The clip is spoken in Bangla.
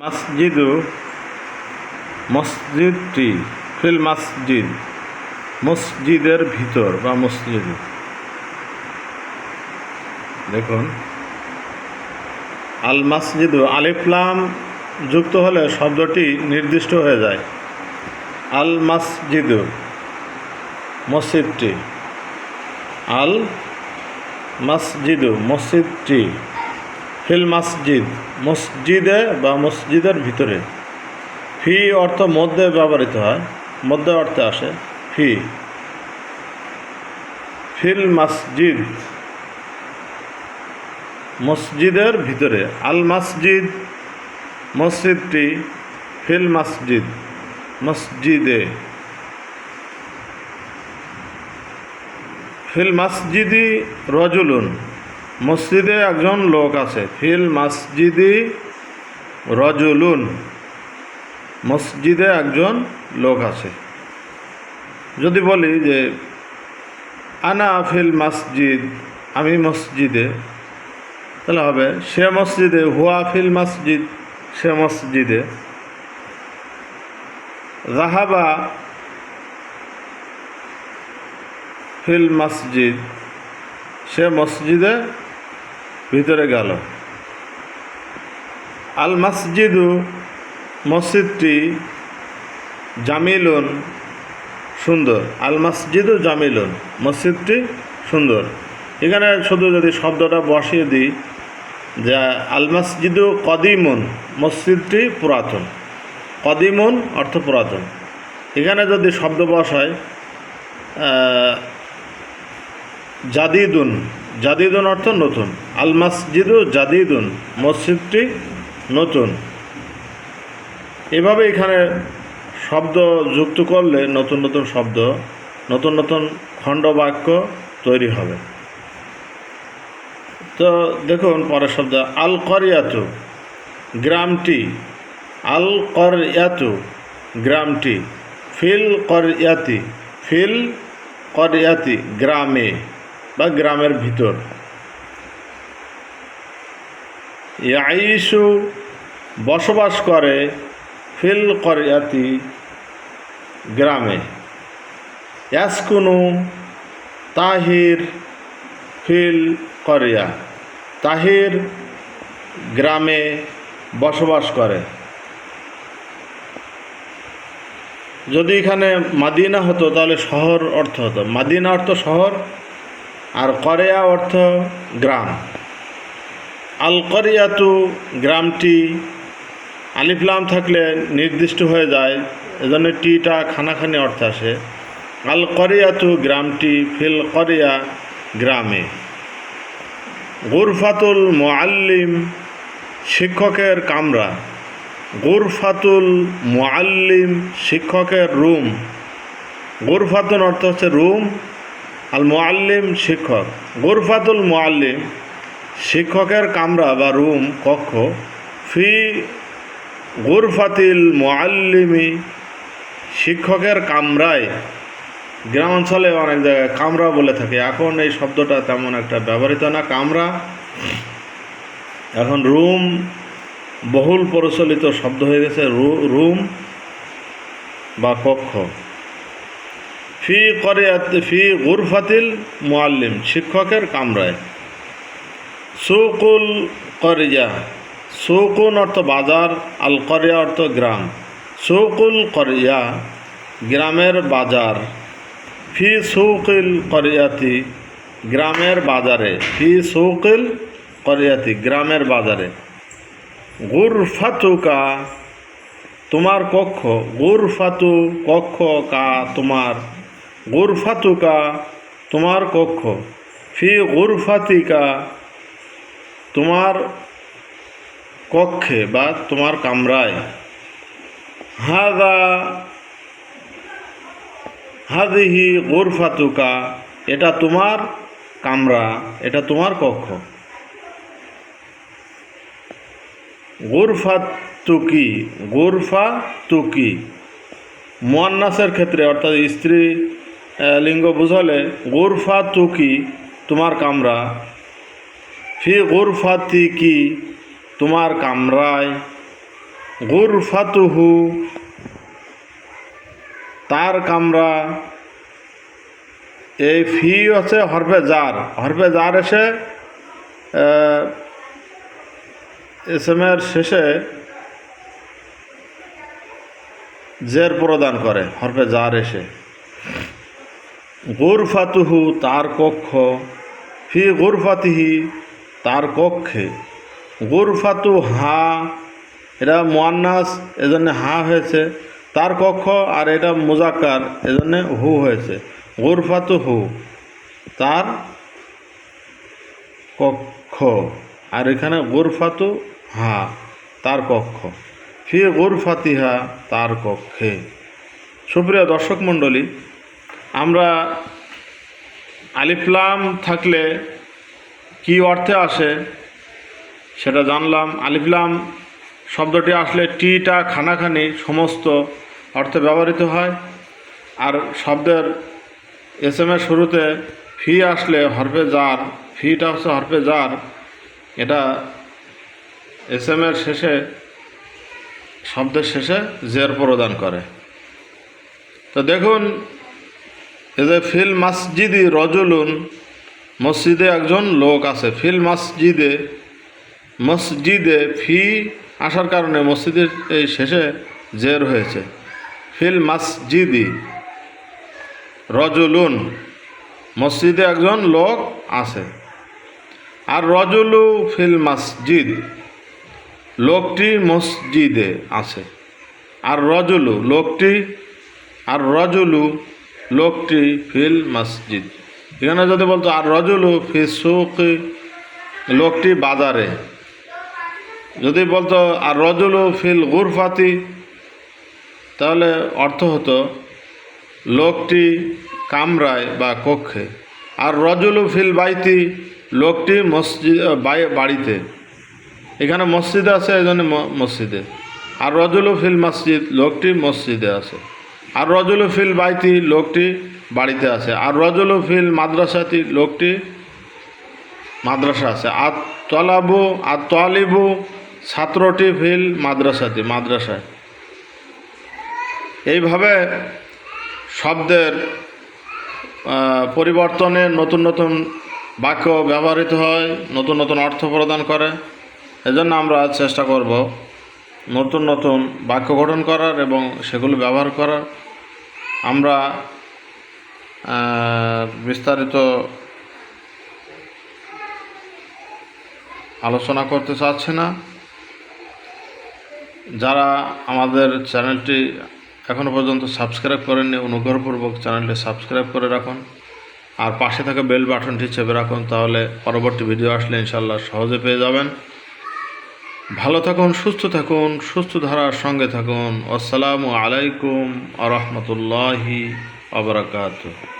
মসজিদু মসজিদটি ফিল মসজিদ, মসজিদের ভিতর বা মসজিদ। দেখুন, আল মসজিদু আলিফলাম যুক্ত হলে শব্দটি নির্দিষ্ট হয়ে যায়। আল মসজিদু মসজিদটি, আল মসজিদু মসজিদটি। ফিল মসজিদ, মসজিদে বা মসজিদের ভিতরে। ফি অর্থ মধ্যে ব্যবহৃত হয়, মধ্যে অর্থে আসে ফি। ফিল মসজিদ, মসজিদের ভিতরে। আল মসজিদ, মসজিদটি ফিল মসজিদ, মসজিদে। ফিল মসজিদি রজুলুন মসজিদে একজন লোক আছে, ফিল মসজিদি রজুলুন। মসজিদে একজন লোক আছে। যদি বলি যে, আনা ফিল মসজিদ, আমি মসজিদে, তাহলে হবে, সে মসজিদে, হুয়া ফিল মসজিদ, সে মসজিদে। রাহাবা ফিল মসজিদ, সে মসজিদে ভিতরে গেল। আল মসজিদু মসজিদটি জামিলুন সুন্দর। আল মসজিদু জামিলুন, মসজিদটি সুন্দর। এখানে শুধু যদি শব্দটা বসিয়ে দিই, যে আল মসজিদু কদিমুন, মসজিদটি পুরাতন। কদিমুন অর্থ পুরাতন। এখানে যদি শব্দ বসায় জাদিদুন জাদিদুন অর্থ নতুন। আল মসজিদু জাদিদুন, মসজিদটি নতুন। এভাবে এখানে শব্দ যুক্ত করলে নতুন নতুন শব্দ, নতুন নতুন খণ্ড বাক্য তৈরি হবে। তো দেখুন পরের শব্দ, আল করিয়াতু, গ্রামটি, আল করিয়াতু, গ্রামটি, ফিল করিয়াতি ফিল করিয়াতি, গ্রামে। বা গ্রামের ভিতর। ইয়াইসু বসবাস করে ফিল করিয়াতি গ্রামে। ইয়াসকুনু তাহির ফিল করিয়া তাহির গ্রামে বসবাস করে। যদি এখানে মাদিনা হতো, তাহলে শহর অর্থ হতো। মাদিনা অর্থ শহর আর করেয়া অর্থ গ্রাম। আল করিয়াতু গ্রামটি আলিফলাম থাকলে নির্দিষ্ট হয়ে যায়, এজন্য টিটা খানাখানি অর্থ আসে। আল করিয়াতু গ্রামটি ফিল করিয়া গ্রামে। গুরফাতুল মোয়াল্লিম শিক্ষকের কামরা। গুরফাতুল মোয়াল্লিম শিক্ষকের রুম। গুরফাতুল অর্থ হচ্ছে রুম আল মোয়াল্লিম শিক্ষক। গুরফাতুল মোয়াল্লিম শিক্ষকের কামরা বা রুম, কক্ষ ফি গুরফাতিল মোয়াল্লিমি শিক্ষকের কামরায়। গ্রাম অঞ্চলে অনেক জায়গায় কামরা বলে থাকে। এখন এই শব্দটা তেমন একটা ব্যবহৃত না। কামরা, এখন রুম, বহুল প্রচলিত শব্দ হয়ে গেছে। রুম বা কক্ষ। ফি করে ফি গুরফাতিল মোয়াল্লিম শিক্ষকের কামরায়। সুকুল করিয়া, সুকুন অর্থ বাজার, আল করিয়া অর্থ গ্রাম। সুকুল করিয়া, গ্রামের বাজার। ফি সুকিল করিয়াতি, গ্রামের বাজারে। ফি সুকিল করিয়াতি, গ্রামের বাজারে। গুরফাতুকা, তোমার কক্ষ। গুরফাতু কক্ষ কা তোমার গুরফাতুকা, তোমার কক্ষ। ফি গুরফাতিকা, তোমার কক্ষে বা তোমার কামরায়। হাদা, হাদিহি গুরফাতুকা, এটা তোমার কামরা, এটা তোমার কক্ষ। গুরফা তুকি গুরফা তুকি মোয়ান্নাসের ক্ষেত্রে, অর্থাৎ স্ত্রী লিঙ্গ বুঝালে গুরফা তুকি তোমার কামরা? ফি গুরফাতি কি তোমার কামরায়? গুরফাতুহু তার কামরা। এই ফি হচ্ছে হরফে জার। হরফে জার এসে এসএমের শেষে জের প্রদান করে, হরফে জার এসে। গুরফাতুহু তার কক্ষ, ফি গোরফাতিহি তার কক্ষে। গোরফাতু হা, এটা মোয়ান্নাস, এজন্য হা হয়েছে। তার কক্ষ আর এটা মুজাক্কার, এজন্য হু হয়েছে। গুরফাতু হু তার কক্ষ, আর এখানে গোরফাতু হা, তার কক্ষ। ফি গোরফাতিহা তার কক্ষে। সুপ্রিয় দর্শক মণ্ডলী আমরা আলিফলাম থাকলে কি অর্থে আসে সেটা জানলাম। আলিফলাম শব্দটি আসলে টিটা খানাখানি সমস্ত অর্থে ব্যবহৃত হয় আর শব্দের এস এম এর শুরুতে ফি আসলে হরফে জার ফিটা হচ্ছে হরফে জার এটা এস এম এর শেষে, শব্দের শেষে জের প্রদান করে। তো দেখুন যে ফিল মসজিদি রজুলুন, মসজিদে একজন লোক আছে। ফিল মসজিদে মসজিদে ফি আসার কারণে মসজিদের এই শেষে জের হয়েছে। ফিল মসজিদি রজুলুন, মসজিদে একজন লোক আছে। আর রজুলু ফিল মসজিদ, লোকটি মসজিদে আছে। আর রজুলু, লোকটি, আর রজুলু লোকটি ফিল মসজিদ। এখানে যদি বলতো, আর রজুলু ফি সুক? লোকটি বাজারে। যদি বলতো, আর রজুলু ফিল গুরফাতি? তাহলে অর্থ হতো, লোকটি কামরায় বা কক্ষে। আর রজুলু ফিল বাইতি? লোকটি মসজিদ বাড়িতে। এখানে মসজিদ আছে এই জন্য মসজিদে। আর রজুলু ফিল মসজিদ? লোকটি মসজিদে আছে। আর রজুলু ফিল বাইতি লোকটি বাড়িতে আছে। আর রজুলু ফিল মাদ্রাসাতি লোকটি মাদ্রাসা আছে। আর তলাবু, আর তলিবু ছাত্রটি ফিল মাদ্রাসাতি, মাদ্রাসায়। এইভাবে শব্দের পরিবর্তনে নতুন নতুন বাক্য ব্যবহৃত হয়, নতুন নতুন অর্থ প্রদান করে। এজন্য আমরা চেষ্টা করব নতুন নতুন বাক্য গঠন করার এবং সেগুলো ব্যবহার করার আমরা বিস্তারিত আলোচনা করতে চাচ্ছি না। যারা আমাদের চ্যানেলটি এখনও পর্যন্ত সাবস্ক্রাইব করেননি, অনুগ্রহপূর্বক চ্যানেলটি সাবস্ক্রাইব করে রাখুন। আর পাশে থাকা বেল বাটনটি চেপে রাখুন, তাহলে পরবর্তী ভিডিও আসলে ইনশাল্লাহ সহজে পেয়ে যাবেন। ভালো থাকুন সুস্থ থাকুন সুস্থ ধারার সঙ্গে থাকুন। আসসালামু আলাইকুম আ রহমতুল্লাহি আবরাকাত